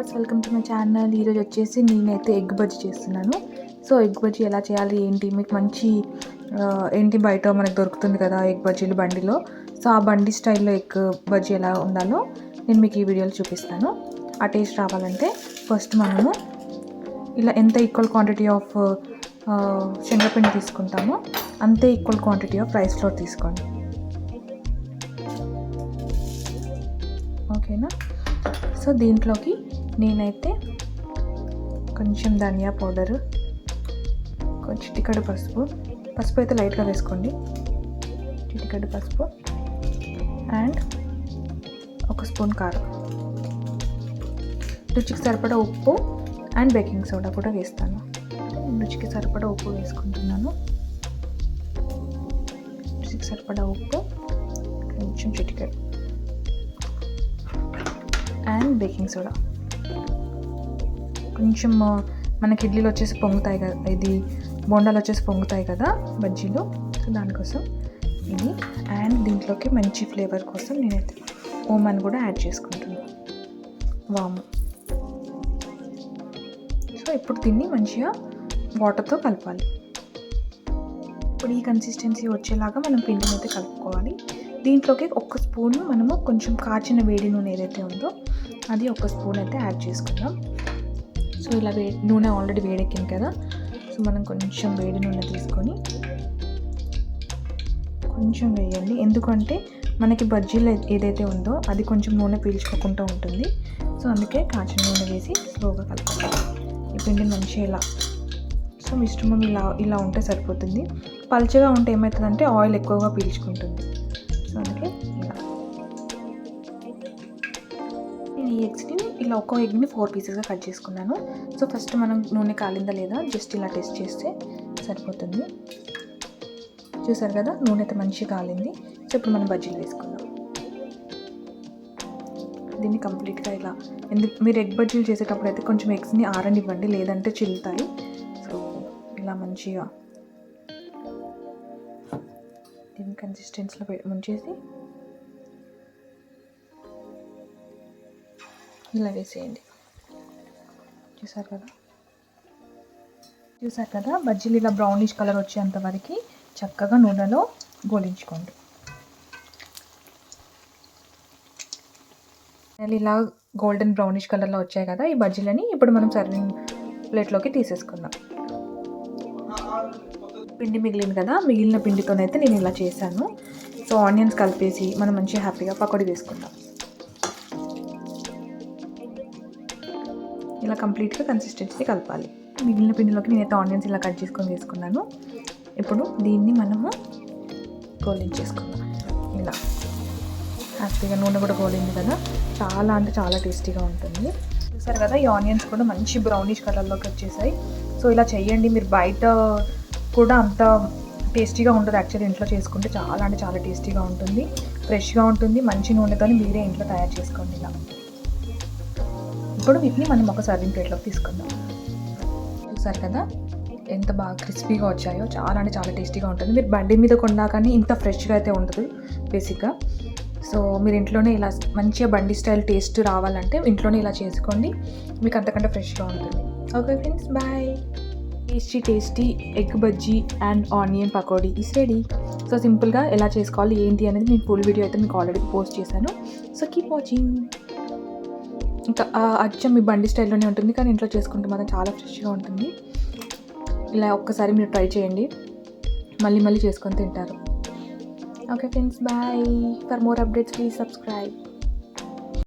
Viewers welcome to my channel. ఈరోజు వచ్చేసి నేనైతే ఎగ్ బజ్జీ చేస్తున్నాను. సో ఎగ్ బజ్జీ ఎలా చేయాలి ఏంటి మీకు మంచి ఏంటి బయట మనకు దొరుకుతుంది కదా ఎగ్ బజ్జీలు బండిలో. సో ఆ బండి స్టైల్లో ఎగ్ బజ్జీ ఎలా ఉండాలో నేను మీకు ఈ వీడియోలో చూపిస్తాను. ఆ టేస్ట్ రావాలంటే ఫస్ట్ మనము ఇలా ఎంత ఈక్వల్ క్వాంటిటీ ఆఫ్ శనగపిండి తీసుకుంటామో అంతే equal quantity of rice flour తీసుకోండి. ఓకేనా సో దీంట్లోకి నేనైతే కొంచెం ధనియా పౌడరు కొంచెం చిటికడు పసుపు. పసుపు అయితే లైట్గా వేసుకోండి. చిటికడు పసుపు అండ్ ఒక స్పూన్ కారం. రుచికి సరిపడా ఉప్పు అండ్ బేకింగ్ సోడా కూడా వేస్తాను. రుచికి సరిపడా ఉప్పు వేసుకుంటున్నాను. రుచికి సరిపడా ఉప్పు కొంచెం చిటికెడు అండ్ బేకింగ్ సోడా. కొంచెం మనకి ఇడ్లీలు వచ్చేసి పొంగుతాయి కదా ఇది బోండాలు వచ్చేసి పొంగుతాయి కదా బజ్జీలు. సో దానికోసం ఇది. అండ్ దీంట్లోకి మంచి ఫ్లేవర్ కోసం నేనైతే ఓమన్ కూడా యాడ్ చేసుకుంటున్నాను వాము. సో ఇప్పుడు దీన్ని మంచిగా వాటర్తో కలపాలి. ఇప్పుడు ఈ కన్సిస్టెన్సీ వచ్చేలాగా మనం పిండిని అయితే కలుపుకోవాలి. దీంట్లోకి ఒక్క స్పూన్ మనము కొంచెం కాచిన వేడి నూనె ఏదైతే ఉందో అది ఒక స్పూన్ అయితే యాడ్ చేసుకుందాం. సో ఇలా వే నూనె ఆల్రెడీ వేడెక్కింది కదా. సో మనం కొంచెం వేడి నూనె తీసుకొని కొంచెం వేయండి. ఎందుకంటే మనకి బజ్జీలు ఏదైతే ఉందో అది కొంచెం నూనె పీల్చుకోకుండా ఉంటుంది. సో అందుకే కాచిన నూనె వేసి స్లోగా కలపాలి ఈ పిండి మంచిగా ఇలా సో మిశ్రమం ఇలా ఇలా ఉంటే సరిపోతుంది. పల్చగా ఉంటే ఏమవుతుందంటే ఆయిల్ ఎక్కువగా పీల్చుకుంటుంది. సో అందుకే ఈ ఎగ్స్ని ఇలా ఒక్కో ఎగ్ని ఫోర్ పీసెస్గా కట్ చేసుకున్నాను. సో ఫస్ట్ మనం నూనె కాలిందా లేదా జస్ట్ ఇలా టెస్ట్ చేస్తే సరిపోతుంది. చూసారు కదా నూనె అయితే మంచిగా కాలింది. సో ఇప్పుడు మనం బజ్జీలు వేసుకుందాం. దీన్ని కంప్లీట్గా ఇలా ఎందుకు మీరు ఎగ్ బజ్జీలు చేసేటప్పుడు అయితే కొంచెం ఎగ్స్ని ఆరనివ్వండి లేదంటే చిల్లుతాయి. సో ఇలా మంచిగా దీన్ని కన్సిస్టెన్సీలో పె ముంచేసి ఇలా వేసేయండి. చూసారు కదా? చూసారు కదా? బజ్జీలు ఇలా బ్రౌనిష్ కలర్ వచ్చేంత వరకు చక్కగా నూనెలో గోలించుకోండి. ఇలా గోల్డెన్ బ్రౌనిష్ కలర్లో వచ్చాయి కదా ఈ బజ్జీలని ఇప్పుడు మనం సర్వింగ్ ప్లేట్లోకి తీసేసుకుందాం. పిండి మిగిలింది కదా? మిగిలిన పిండితోనైతే నేను ఇలా చేశాను. సో ఆనియన్స్ కలిపేసి మనం మంచిగా హ్యాపీగా పకోడీ వేసుకుందాం. ఇలా కంప్లీట్గా కన్సిస్టెన్సీ కలపాలి. మిగిలిన పిండిలోకి నేనైతే ఆనియన్స్ ఇలా కట్ చేసుకొని వేసుకున్నాను. ఇప్పుడు దీన్ని మనము గోలించేసుకుందాం ఇలా. హ్యాపీగా నూనె కూడా గోలింది కదా. చాలా అంటే చాలా టేస్టీగా ఉంటుంది. చూసారు కదా ఈ ఆనియన్స్ కూడా మంచి బ్రౌనిష్ కలర్లోకి వచ్చేసాయి. సో ఇలా చేయండి మీరు బయట కూడా అంత టేస్టీగా ఉంటుంది యాక్చువల్లీ ఇంట్లో చేసుకుంటే చాలా అంటే చాలా టేస్టీగా ఉంటుంది. ఫ్రెష్గా ఉంటుంది. మంచి నూనెతో మీరే ఇంట్లో తయారు చేసుకోండి ఇలా. ఇప్పుడు వీటిని మనం ఒక సర్వింగ్ ప్లేట్లోకి తీసుకుందాం. చూసారు కదా? ఎంత బాగా క్రిస్పీగా వచ్చాయో చాలా అంటే చాలా టేస్టీగా ఉంటుంది. మీరు బండి మీద కొన్నా కానీ ఇంత ఫ్రెష్గా అయితే ఉంటుంది బేసిక్గా సో మీరు ఇంట్లోనే ఇలా మంచిగా బండి స్టైల్ టేస్ట్ రావాలంటే ఇంట్లోనే ఇలా చేసుకోండి మీకు అంతకంటే ఫ్రెష్గా ఉంటుంది. Okay friends bye. Tasty tasty egg bajji and onion pakodi is ready so సింపుల్గా ఎలా చేసుకోవాలి ఏంటి అనేది నేను ఫుల్ వీడియో అయితే మీకు ఆల్రెడీ పోస్ట్ చేశాను. సో కీప్ వాచింగ్ ఇంకా అచ్చం మీ బండి స్టైల్లోనే ఉంటుంది కానీ ఇంట్లో చేసుకుంటే మాత్రం చాలా ఫ్రెష్గా ఉంటుంది. ఇలా ఒక్కసారి మీరు ట్రై చేయండి. మళ్ళీ మళ్ళీ చేసుకొని తింటారు. Okay friends bye for more updates please subscribe